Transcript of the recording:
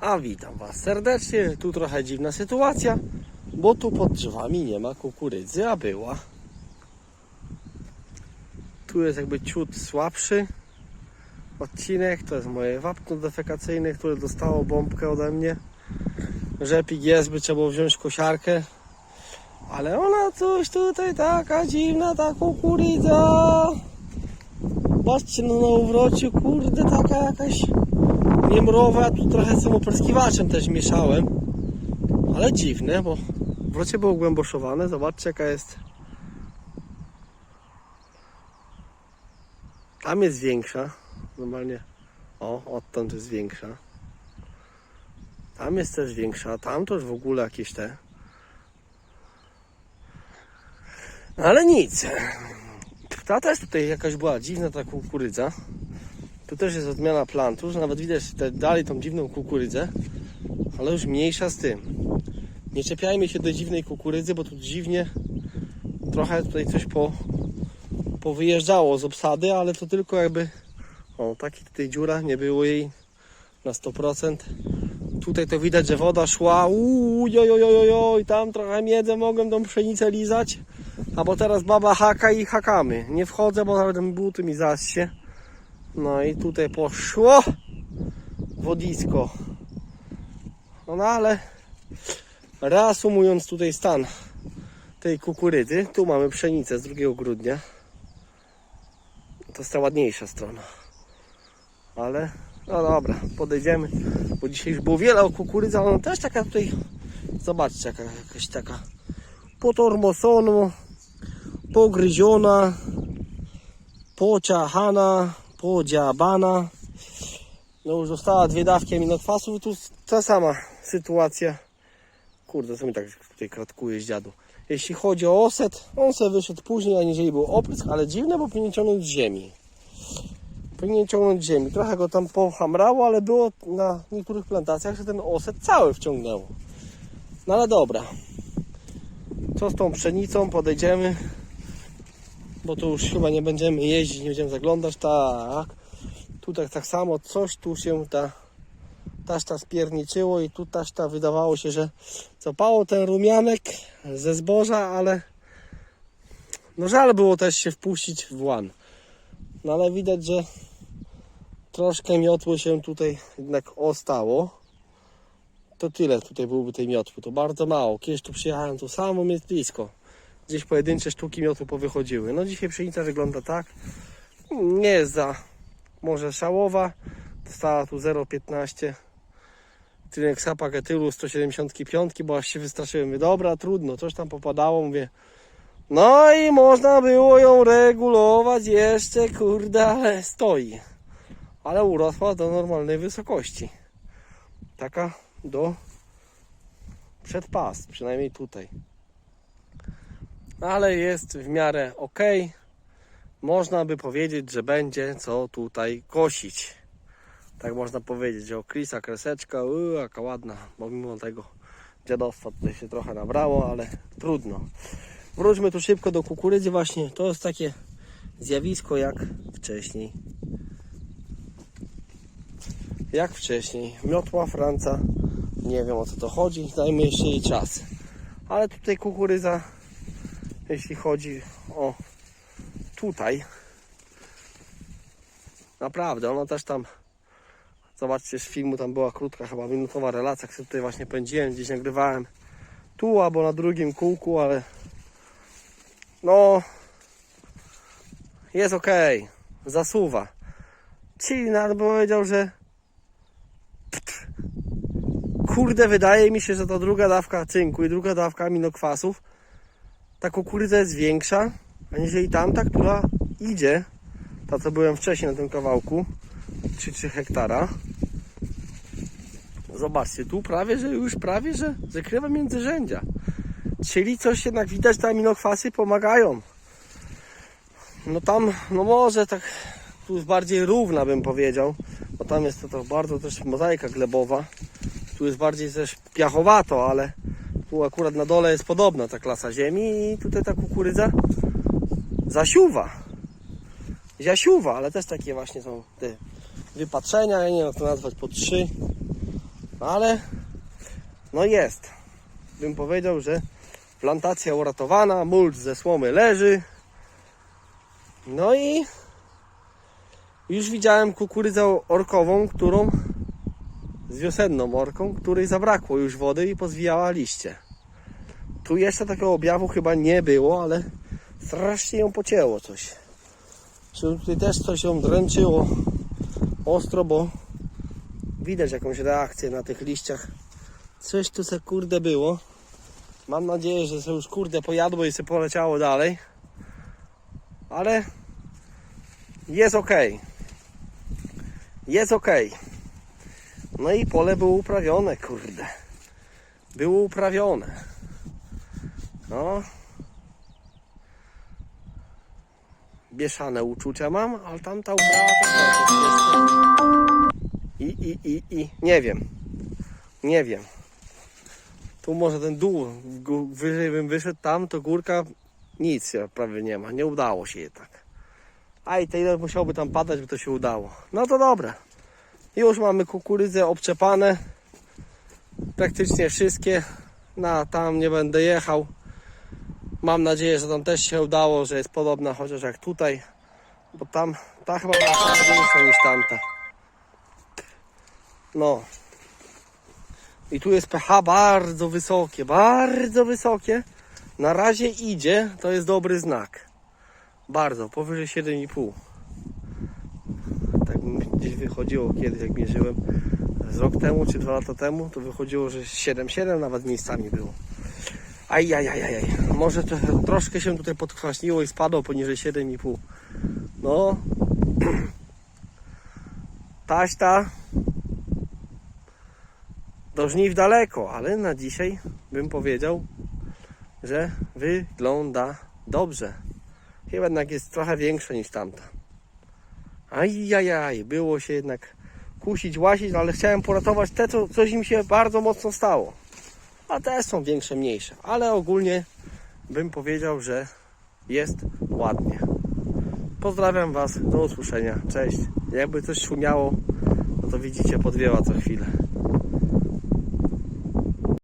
A witam Was serdecznie. Tu trochę dziwna sytuacja, bo tu pod drzewami nie ma kukurydzy, a była. Tu jest jakby ciut słabszy odcinek. To jest moje wapno defekacyjne, które dostało bombkę ode mnie. Rzepik jest, by trzeba było wziąć kosiarkę. Ale ona coś tutaj taka dziwna, ta kukurydza. Patrzcie no na uwrocie, kurde, taka jakaś niemrowa. Tu trochę opryskiwaczem też mieszałem. Ale dziwne, bo wrocie było głęboszowane. Zobaczcie jaka jest. Tam jest większa. Normalnie. O, odtąd jest większa. Tam jest też większa. Tam już w ogóle jakieś te. Ale nic. Ta też tutaj jakaś była dziwna ta kukurydza. Tu też jest odmiana plantu, że nawet widać te, dalej tą dziwną kukurydzę, ale już mniejsza z tym. Nie czepiajmy się do dziwnej kukurydzy, bo tu dziwnie trochę tutaj coś po, powyjeżdżało z obsady, ale to tylko jakby o, taki tutaj dziura, nie było jej na 100%. Tutaj to widać, że woda szła, uuu, jojojojoj, tam trochę miedzę mogłem tą pszenicę lizać. A bo teraz baba haka i hakamy. Nie wchodzę, bo nawet buty mi zasie. No i tutaj poszło wodisko. No, no ale reasumując tutaj stan tej kukurydzy, tu mamy pszenicę z 2 grudnia. To jest ta ładniejsza strona. Ale no dobra, podejdziemy, bo dzisiaj już było wiele o kukurydzy, ale ona też taka tutaj, zobaczcie, jaka, jakaś taka potormosona, pogryziona, pociachana, podziabana. No już została dwie dawki aminokwasów i tu ta sama sytuacja. Kurde, co mi tak tutaj kratkuje z dziadu. Jeśli chodzi o oset, on sobie wyszedł później, aniżeli był oprysk, ale dziwne, bo powinien ciągnąć ziemi. Powinien ciągnąć ziemi. Trochę go tam pohamrało, ale było na niektórych plantacjach, że ten oset cały wciągnęło. No ale dobra. Co z tą pszenicą? Podejdziemy. Bo tu już chyba nie będziemy jeździć, nie będziemy zaglądać. Tak. Tutaj tak samo coś tu się ta taszta spierniczyło i tu taszta wydawało się, że copało ten rumianek ze zboża, ale no żal było też się wpuścić w łan. No ale widać, że troszkę miotło się tutaj jednak ostało. To tyle tutaj byłoby tej miotły. To bardzo mało. Kiedyś tu przyjechałem, to samo jest blisko. Gdzieś pojedyncze sztuki miotu powychodziły. No dzisiaj pszenica wygląda tak. Nie jest za może szałowa. Dostała tu 0,15 Tynek sapa getylu 175, bo aż się wystraszyłem. Mówię, dobra, trudno, coś tam popadało, mówię. No i można było ją regulować jeszcze, kurde, ale stoi. Ale urosła do normalnej wysokości. Taka do przedpas, przynajmniej tutaj. Ale jest w miarę ok. Można by powiedzieć, że będzie co tutaj kosić. Tak można powiedzieć, o Krisa kreseczka, uuu, jaka ładna, bo mimo tego dziadostwa tutaj się trochę nabrało, ale trudno. Wróćmy tu szybko do kukurydzy właśnie. To jest takie zjawisko jak wcześniej. Jak wcześniej. Miotła Franca. Nie wiem o co to chodzi. Dajmy jeszcze jej czas. Ale tutaj kukurydza, jeśli chodzi o tutaj, naprawdę, ona też tam Zobaczcie, z filmu tam była krótka, chyba minutowa relacja, sobie tutaj właśnie pędziłem, gdzieś nagrywałem tu albo na drugim kółku, ale no jest ok, zasuwa. Nawet powiedział, że kurde, wydaje mi się, że ta druga dawka cynku i druga dawka aminokwasów, ta kukurydza jest większa, aniżeli tamta, która idzie, ta co byłem wcześniej na tym kawałku, 3-3 hektara. Zobaczcie, tu prawie, że już prawie, że zakrywa międzyrzędzia. Czyli coś jednak widać, te aminokwasy pomagają. No tam, no może tak, tu jest bardziej równa bym powiedział, bo tam jest to, to bardzo też mozaika glebowa. Tu jest bardziej też piachowato, ale tu akurat na dole jest podobna ta klasa ziemi i tutaj ta kukurydza zasiuwa. Zasiuwa, ale też takie właśnie są te wypatrzenia, ja nie wiem jak to nazwać, po trzy. No ale no jest. Bym powiedział, że plantacja uratowana, mulcz ze słomy leży. No i już widziałem kukurydzę orkową, którą z wiosenną orką, której zabrakło już wody i pozwijała liście. Tu jeszcze takiego objawu chyba nie było, ale strasznie ją pocięło coś. Czy tutaj też coś ją dręczyło ostro, bo widać jakąś reakcję na tych liściach. Coś tu se kurde było. Mam nadzieję, że se już kurde pojadło i se poleciało dalej. Ale jest ok. Jest ok. No i pole było uprawione, kurde. Było uprawione. No. Mieszane uczucia mam, ale tamta uprawa. I, i, i, i. Nie wiem. Nie wiem. Tu może ten dół wyżej bym wyszedł, tam to górka nic prawie nie ma. Nie udało się jednak. A i tyle musiałby tam padać, by to się udało. No to dobra. Już mamy kukurydzę obczepane. Praktycznie wszystkie. Na tam nie będę jechał. Mam nadzieję, że tam też się udało, że jest podobna chociaż jak tutaj. Bo tam ta chyba była większa niż tamta. No. I tu jest pH bardzo wysokie, bardzo wysokie. Na razie idzie, to jest dobry znak. Bardzo, powyżej 7,5. Wychodziło kiedyś, jak mierzyłem z rok temu czy dwa lata temu, to wychodziło, że 7,7 nawet miejscami było. Ajajajajaj, może to, troszkę się tutaj podkwaśniło i spadło poniżej 7,5. No, taśta do żniw daleko, ale na dzisiaj bym powiedział, że wygląda dobrze. Chyba jednak jest trochę większa niż tamta. Ajajaj, było się jednak kusić, łasić, ale chciałem poratować te, co coś im się bardzo mocno stało. A te są większe, mniejsze, ale ogólnie bym powiedział, że jest ładnie. Pozdrawiam Was, do usłyszenia, cześć. Jakby coś szumiało, no to widzicie, podwiewa co chwilę.